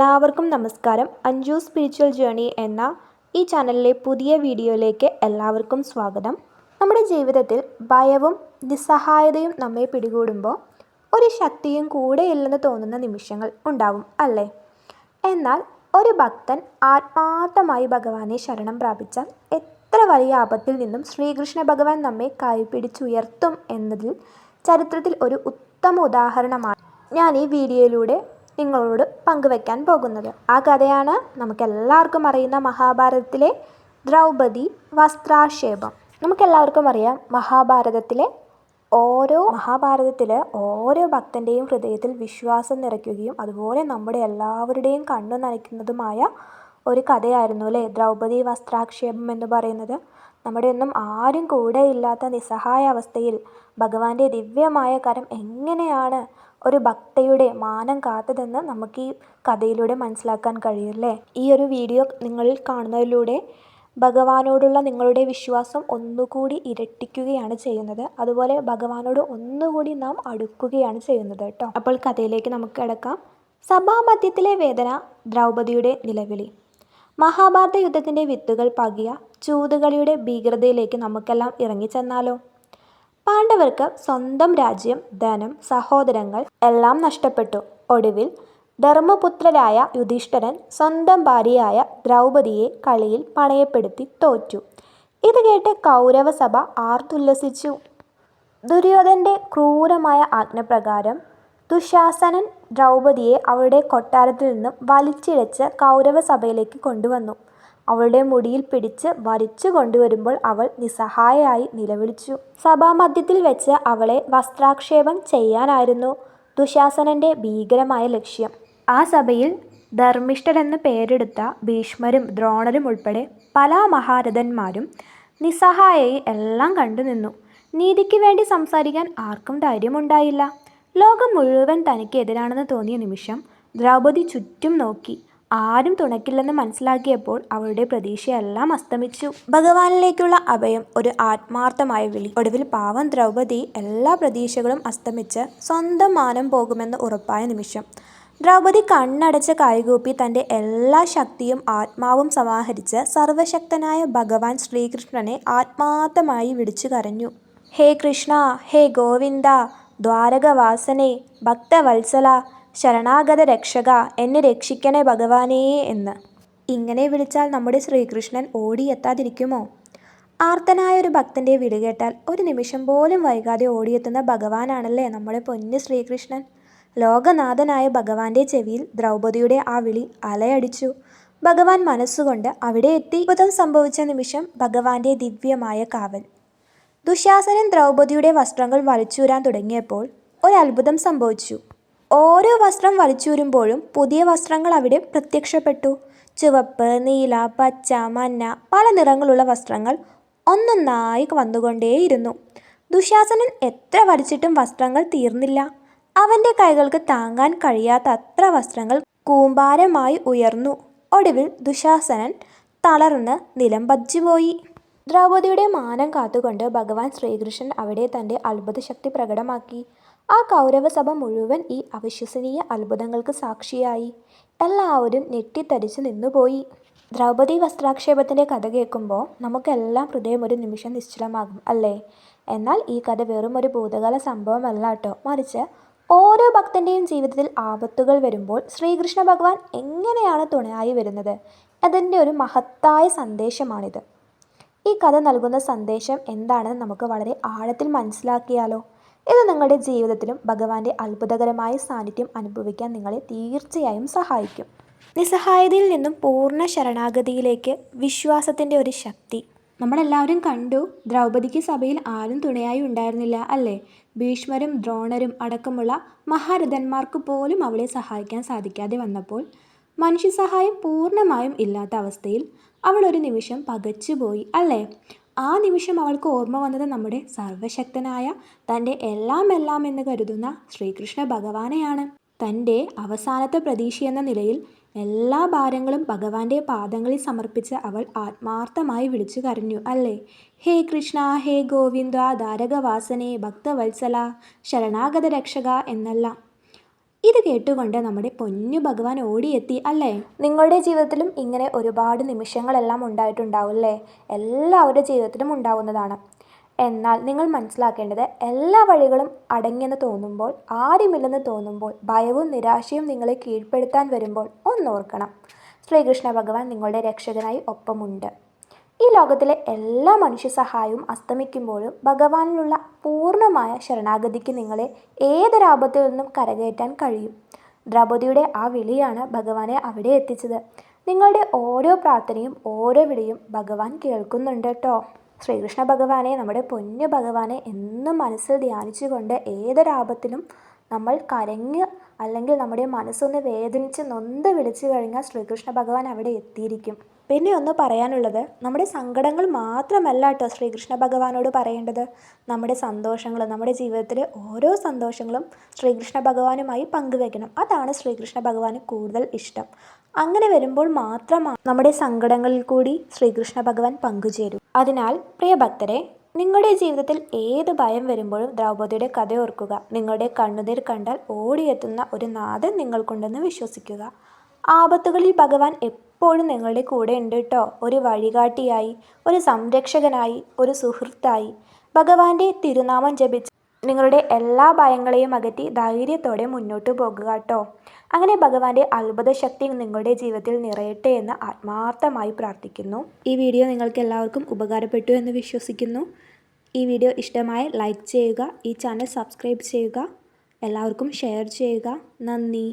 എല്ലാവർക്കും നമസ്കാരം. Anju spiritual journey എന്ന ഈ ചാനലിലെ പുതിയ വീഡിയോയിലേക്ക് എല്ലാവർക്കും സ്വാഗതം. നമ്മുടെ ജീവിതത്തിൽ ഭയവും നിസ്സഹായതയും നമ്മെ പിടികൂടുമ്പോൾ ഒരു ശക്തിയും കൂടെയില്ലെന്ന് തോന്നുന്ന നിമിഷങ്ങൾ ഉണ്ടാവും അല്ലേ? എന്നാൽ ഒരു ഭക്തൻ ആത്മാർത്ഥമായി ഭഗവാനെ ശരണം പ്രാപിച്ചാൽ എത്ര വലിയ ആപത്തിൽ നിന്നും ശ്രീകൃഷ്ണ ഭഗവാൻ നമ്മെ കൈപിടിച്ചുയർത്തും എന്നതിൽ ചരിത്രത്തിൽ ഒരു ഉത്തമ ഉദാഹരണമാണ്. ഞാൻ ഈ വീഡിയോയിലൂടെ നിങ്ങളോട് പങ്കുവെക്കാൻ പോകുന്നത്. ആ കഥയാണ് നമുക്കെല്ലാവർക്കും അറിയുന്ന മഹാഭാരതത്തിലെ ദ്രൗപദി വസ്ത്രാക്ഷേപം. നമുക്കെല്ലാവർക്കും അറിയാം മഹാഭാരതത്തിലെ ഓരോ മഹാഭാരതത്തിൽ ഓരോ ഭക്തന്റെയും ഹൃദയത്തിൽ വിശ്വാസം നിറയ്ക്കുകയും അതുപോലെ നമ്മുടെ എല്ലാവരുടെയും കണ്ണു നനയ്ക്കുന്നതുമായ ഒരു കഥയായിരുന്നു അല്ലേ? ദ്രൗപദി വസ്ത്രാക്ഷേപം എന്ന് പറയുന്നത്. നമ്മുടെ ഒന്നും ആരും കൂടെ ഇല്ലാത്ത നിസ്സഹായ അവസ്ഥയിൽ ഭഗവാന്റെ ദിവ്യമായ കരം എങ്ങനെയാണ് ഒരു ഭക്തയുടെ മാനം കാത്തതെന്ന് നമുക്ക് ഈ കഥയിലൂടെ മനസ്സിലാക്കാൻ കഴിയും അല്ലേ? ഈ ഒരു വീഡിയോ നിങ്ങളിൽ കാണുന്നതിലൂടെ ഭഗവാനോടുള്ള നിങ്ങളുടെ വിശ്വാസം ഒന്നുകൂടി ഇരട്ടിക്കുകയാണ് ചെയ്യുന്നത്. അതുപോലെ ഭഗവാനോട് ഒന്നുകൂടി നാം അടുക്കുകയാണ് ചെയ്യുന്നത് കേട്ടോ. അപ്പോൾ കഥയിലേക്ക് നമുക്ക് കിടക്കാം. സഭാമധ്യത്തിലെ വേദന ദ്രൗപദിയുടെ നിലവിളി. മഹാഭാരത യുദ്ധത്തിന്റെ വിത്തുകൾ പകിയ ചൂതുകളിയുടെ ഭീകരതയിലേക്ക് നമുക്കെല്ലാം ഇറങ്ങിച്ചെന്നാലോ? പാണ്ഡവർക്ക് സ്വന്തം രാജ്യം ധനം സഹോദരങ്ങൾ എല്ലാം നഷ്ടപ്പെട്ടു. ഒടുവിൽ ധർമ്മപുത്രരായ യുധിഷ്ഠരൻ സ്വന്തം ഭാര്യയായ ദ്രൗപതിയെ കളിയിൽ പണയപ്പെടുത്തി തോറ്റു. ഇത് കേട്ട് കൗരവസഭ ആർത്തുല്ലസിച്ചു. ദുര്യോധന്റെ ക്രൂരമായ ആജ്ഞപ്രകാരം ദുശാസനൻ ദ്രൗപതിയെ അവരുടെ കൊട്ടാരത്തിൽ നിന്നും വലിച്ചിഴച്ച് കൗരവസഭയിലേക്ക് കൊണ്ടുവന്നു. അവളുടെ മുടിയിൽ പിടിച്ച് വലിച്ചു കൊണ്ടുവരുമ്പോൾ അവൾ നിസ്സഹായയായി നിലവിളിച്ചു. സഭാമധ്യത്തിൽ വെച്ച് അവളെ വസ്ത്രാക്ഷേപം ചെയ്യാനായിരുന്നു ദുശാസനന്റെ ഭീകരമായ ലക്ഷ്യം. ആ സഭയിൽ ധർമ്മിഷ്ഠരെന്ന് പേരെടുത്ത ഭീഷ്മരും ദ്രോണരും ഉൾപ്പെടെ പല മഹാരഥന്മാരും നിസ്സഹായയെ എല്ലാം കണ്ടു നിന്നു. നീതിക്ക് വേണ്ടി സംസാരിക്കാൻ ആർക്കും ധൈര്യമുണ്ടായില്ല. ലോകം മുഴുവൻ തനിക്ക് എതിരാണെന്ന് തോന്നിയ നിമിഷം ദ്രൗപദി ചുറ്റും നോക്കി. ആരും തുണയ്ക്കില്ലെന്ന് മനസ്സിലാക്കിയപ്പോൾ അവളുടെ പ്രതീക്ഷയെല്ലാം അസ്തമിച്ചു. ഭഗവാനിലേക്കുള്ള അഭയം ഒരു ആത്മാർത്ഥമായ വിളി. ഒടുവിൽ പാവം ദ്രൗപദി എല്ലാ പ്രതീക്ഷകളും അസ്തമിച്ച് സ്വന്തം മാനം പോകുമെന്ന് ഉറപ്പായ നിമിഷം. ദ്രൗപദി കണ്ണടച്ച കൈകൂപ്പി തന്റെ എല്ലാ ശക്തിയും ആത്മാവും സമാഹരിച്ച് സർവശക്തനായ ഭഗവാൻ ശ്രീകൃഷ്ണനെ ആത്മാർത്ഥമായി വിളിച്ചു കരഞ്ഞു. ഹേ കൃഷ്ണ ഹേ ഗോവിന്ദ ദ്വാരകവാസനെ ഭക്തവത്സല ശരണാഗത രക്ഷക എന്നെ രക്ഷിക്കണേ ഭഗവാനേ എന്ന്. ഇങ്ങനെ വിളിച്ചാൽ നമ്മുടെ ശ്രീകൃഷ്ണൻ ഓടിയെത്താതിരിക്കുമോ? ആർത്തനായ ഒരു ഭക്തന്റെ വിടുകേട്ടാൽ ഒരു നിമിഷം പോലും വൈകാതെ ഓടിയെത്തുന്ന ഭഗവാനാണല്ലേ നമ്മുടെ പൊന്നു ശ്രീകൃഷ്ണൻ? ലോകനാഥനായ ഭഗവാന്റെ ചെവിയിൽ ദ്രൗപദിയുടെ ആ വിളി അലയടിച്ചു. ഭഗവാൻ മനസ്സുകൊണ്ട് അവിടെ എത്തി അത്ഭുതം സംഭവിച്ച നിമിഷം ഭഗവാന്റെ ദിവ്യമായ കാവൽ. ദുശാസനൻ ദ്രൗപദിയുടെ വസ്ത്രങ്ങൾ വലിച്ചൂരാൻ തുടങ്ങിയപ്പോൾ ഒരു സംഭവിച്ചു. ഓരോ വസ്ത്രം വലിച്ചൂരുമ്പോഴും പുതിയ വസ്ത്രങ്ങൾ അവിടെ പ്രത്യക്ഷപ്പെട്ടു. ചുവപ്പ് നീല പച്ച മഞ്ഞ പല നിറങ്ങളുള്ള വസ്ത്രങ്ങൾ ഒന്നൊന്നായി വന്നുകൊണ്ടേയിരുന്നു. ദുശാസനൻ എത്ര വലിച്ചിട്ടും വസ്ത്രങ്ങൾ തീർന്നില്ല. അവന്റെ കൈകൾക്ക് താങ്ങാൻ കഴിയാത്ത അത്ര വസ്ത്രങ്ങൾ കൂമ്പാരമായി ഉയർന്നു. ഒടുവിൽ ദുശാസനൻ തളർന്ന് നിലം പതിച്ചുപോയി. ദ്രൗപതിയുടെ മാനം കാത്തുകൊണ്ട് ഭഗവാൻ ശ്രീകൃഷ്ണൻ അവിടെ തന്റെ അത്ഭുത ശക്തി പ്രകടമാക്കി. ആ കൗരവസഭ മുഴുവൻ ഈ അവിശ്വസനീയ അത്ഭുതങ്ങൾക്ക് സാക്ഷിയായി. എല്ലാവരും ഞെട്ടിത്തരിച്ചു നിന്നുപോയി. ദ്രൗപദി വസ്ത്രാക്ഷേപത്തിന്റെ കഥ കേൾക്കുമ്പോൾ നമുക്കെല്ലാം ഹൃദയം ഒരു നിമിഷം നിശ്ചലമാകും അല്ലേ? എന്നാൽ ഈ കഥ വെറും ഒരു ഭൂതകാല സംഭവമല്ല കേട്ടോ. മറിച്ച് ഓരോ ഭക്തന്റെയും ജീവിതത്തിൽ ആപത്തുകൾ വരുമ്പോൾ ശ്രീകൃഷ്ണ ഭഗവാൻ എങ്ങനെയാണ് തുണയായി വരുന്നത്? അതിന്റെ ഒരു മഹത്തായ സന്ദേശമാണിത്. ഈ കഥ നൽകുന്ന സന്ദേശം എന്താണെന്ന് നമുക്ക് വളരെ ആഴത്തിൽ മനസ്സിലാക്കിയാലോ? ഇത് നിങ്ങളുടെ ജീവിതത്തിലും ഭഗവാന്റെ അത്ഭുതകരമായ സാന്നിധ്യം അനുഭവിക്കാൻ നിങ്ങളെ തീർച്ചയായും സഹായിക്കും. നിസ്സഹായതയിൽ നിന്നും പൂർണ ശരണാഗതിയിലേക്ക് വിശ്വാസത്തിന്റെ ഒരു ശക്തി. നമ്മളെല്ലാവരും കണ്ടു ദ്രൗപദിക്ക് സഭയിൽ ആരും തുണയായി ഉണ്ടായിരുന്നില്ല അല്ലേ? ഭീഷ്മരും ദ്രോണരും അടക്കമുള്ള മഹാരഥന്മാർക്ക് പോലും അവളെ സഹായിക്കാൻ സാധിക്കാതെ വന്നപ്പോൾ മനുഷ്യ സഹായം പൂർണമായും ഇല്ലാത്ത അവസ്ഥയിൽ അവൾ ഒരു നിമിഷം പകച്ചുപോയി അല്ലേ? ആ നിമിഷം അവൾക്ക് ഓർമ്മ വന്നത് നമ്മുടെ സർവശക്തനായ തന്റെ എല്ലാം എല്ലാം എന്ന് കരുതുന്ന ശ്രീകൃഷ്ണ ഭഗവാനെയാണ്. തന്റെ അവസാനത്തെ പ്രതീക്ഷയെന്ന നിലയിൽ എല്ലാ ഭാരങ്ങളും ഭഗവാന്റെ പാദങ്ങളിൽ സമർപ്പിച്ച് അവൾ ആത്മാർത്ഥമായി വിളിച്ചു കരഞ്ഞു അല്ലേ? ഹേ കൃഷ്ണ ഹേ ഗോവിന്ദ ധാരകവാസനെ ഭക്തവത്സല ശരണാഗത രക്ഷക എന്നെല്ലാം. ഇത് കേട്ടുകൊണ്ട് നമ്മുടെ പൊന്നു ഭഗവാൻ ഓടിയെത്തി അല്ലേ? നിങ്ങളുടെ ജീവിതത്തിലും ഇങ്ങനെ ഒരുപാട് നിമിഷങ്ങളെല്ലാം ഉണ്ടായിട്ടുണ്ടാവും അല്ലേ? എല്ലാവരുടെ ജീവിതത്തിലും ഉണ്ടാവുന്നതാണ്. എന്നാൽ നിങ്ങൾ മനസ്സിലാക്കേണ്ടത് എല്ലാ വഴികളും അടങ്ങിയെന്ന് തോന്നുമ്പോൾ ആരുമില്ലെന്ന് തോന്നുമ്പോൾ ഭയവും നിരാശയും നിങ്ങളെ കീഴ്പ്പെടുത്താൻ വരുമ്പോൾ ഒന്നോർക്കണം ശ്രീകൃഷ്ണ ഭഗവാൻ നിങ്ങളുടെ രക്ഷകനായി ഒപ്പമുണ്ട്. ഈ ലോകത്തിലെ എല്ലാ മനുഷ്യ സഹായവും അസ്തമിക്കുമ്പോഴും ഭഗവാനിലുള്ള പൂർണമായ ശരണാഗതിക്ക് നിങ്ങളെ ഏതൊരാപത്തിൽ നിന്നും കരകയറ്റാൻ കഴിയും. ദ്രൗപതിയുടെ ആ വിളിയാണ് ഭഗവാനെ അവിടെ എത്തിച്ചത്. നിങ്ങളുടെ ഓരോ പ്രാർത്ഥനയും ഓരോ വിളിയും ഭഗവാൻ കേൾക്കുന്നുണ്ട് കേട്ടോ. ശ്രീകൃഷ്ണ ഭഗവാനെ നമ്മുടെ പൊന്നു ഭഗവാനെ എന്നും മനസ്സിൽ ധ്യാനിച്ചുകൊണ്ട് ഏതൊരാപത്തിലും നമ്മൾ കരഞ്ഞ് അല്ലെങ്കിൽ നമ്മുടെ മനസ്സൊന്ന് വേദനിച്ച് നൊന്ത് വിളിച്ചു കഴിഞ്ഞാൽ ശ്രീകൃഷ്ണ ഭഗവാൻ അവിടെ എത്തിയിരിക്കും. പിന്നെ ഒന്ന് പറയാനുള്ളത് നമ്മുടെ സങ്കടങ്ങൾ മാത്രമല്ല കേട്ടോ ശ്രീകൃഷ്ണ ഭഗവാനോട് പറയേണ്ടത്. നമ്മുടെ സന്തോഷങ്ങൾ നമ്മുടെ ജീവിതത്തിലെ ഓരോ സന്തോഷങ്ങളും ശ്രീകൃഷ്ണ ഭഗവാനുമായി പങ്കുവെക്കണം. അതാണ് ശ്രീകൃഷ്ണ ഭഗവാന് കൂടുതൽ ഇഷ്ടം. അങ്ങനെ വരുമ്പോൾ മാത്രമാണ് നമ്മുടെ സങ്കടങ്ങളിൽ കൂടി ശ്രീകൃഷ്ണ ഭഗവാൻ പങ്കുചേരും. അതിനാൽ പ്രിയ ഭക്തരെ നിങ്ങളുടെ ജീവിതത്തിൽ ഏത് ഭയം വരുമ്പോഴും ദ്രൗപദിയുടെ കഥ ഓർക്കുക. നിങ്ങളുടെ കണ്ണുനീർ കണ്ടാൽ ഓടിയെത്തുന്ന ഒരു നാഥൻ നിങ്ങൾക്കുണ്ടെന്ന് വിശ്വസിക്കുക. ആപത്തുകളിൽ ഭഗവാൻ എപ്പോഴും നിങ്ങളുടെ കൂടെ ഉണ്ട് കേട്ടോ ഒരു വഴികാട്ടിയായി ഒരു സംരക്ഷകനായി ഒരു സുഹൃത്തായി. ഭഗവാന്റെ തിരുനാമം ജപിച്ച് നിങ്ങളുടെ എല്ലാ ഭയങ്ങളെയും അകറ്റി ധൈര്യത്തോടെ മുന്നോട്ട് പോകുക കേട്ടോ അങ്ങനെ ഭഗവാന്റെ അത്ഭുത ശക്തി നിങ്ങളുടെ ജീവിതത്തിൽ നിറയട്ടെ എന്ന് ആത്മാർത്ഥമായി പ്രാർത്ഥിക്കുന്നു. ഈ വീഡിയോ നിങ്ങൾക്ക് എല്ലാവർക്കും ഉപകാരപ്പെട്ടു എന്ന് വിശ്വസിക്കുന്നു. ഈ വീഡിയോ ഇഷ്ടമായ ലൈക്ക് ചെയ്യുക ഈ ചാനൽ സബ്സ്ക്രൈബ് ചെയ്യുക എല്ലാവർക്കും ഷെയർ ചെയ്യുക. നന്ദി.